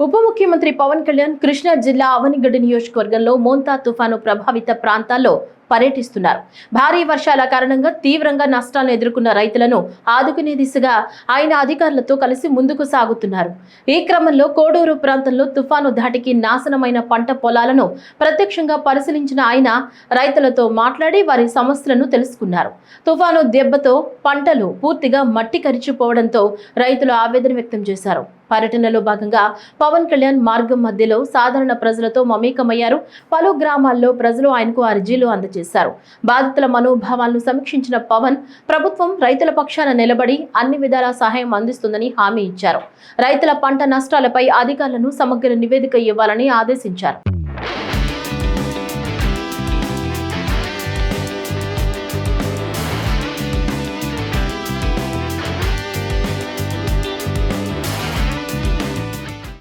ఉప ముఖ్యమంత్రి పవన్ కళ్యాణ్ కృష్ణా జిల్లా అవనిగడ్డ నియోజకవర్గంలో మోంతా తుఫాను ప్రభావిత ప్రాంతాల్లో పర్యటిస్తున్నారు. భారీ వర్షాల కారణంగా తీవ్రంగా నష్టాలను ఎదుర్కొన్న రైతులను ఆదుకునే దిశగా ఆయన అధికారులతో కలిసి ముందుకు సాగుతున్నారు. ఈ క్రమంలో కోడూరు ప్రాంతంలో తుఫాను ధాటికి నాశనమైన పంట పొలాలను ప్రత్యక్షంగా పరిశీలించిన ఆయన రైతులతో మాట్లాడి వారి సమస్యలను తెలుసుకున్నారు. తుఫాను దెబ్బతో పంటలు పూర్తిగా మట్టి కరిచిపోవడంతో రైతులు ఆవేదన వ్యక్తం చేశారు. పర్యటనలో భాగంగా పవన్ కళ్యాణ్ మార్గం మధ్యలో సాధారణ ప్రజలతో మమేకమయ్యారు. పలు గ్రామాల్లో ప్రజలు ఆయనకు అర్జీలు అందజేశారు. చేశారు. బాధితుల మనోభావాలను సమీక్షించిన పవన్ ప్రభుత్వం రైతుల పక్షాన నిలబడి అన్ని విధాల సహాయం అందిస్తుందని హామీ ఇచ్చారు. రైతుల పంట నష్టాలపై అధికారులను సమగ్ర నివేదిక ఇవ్వాలని ఆదేశించారు.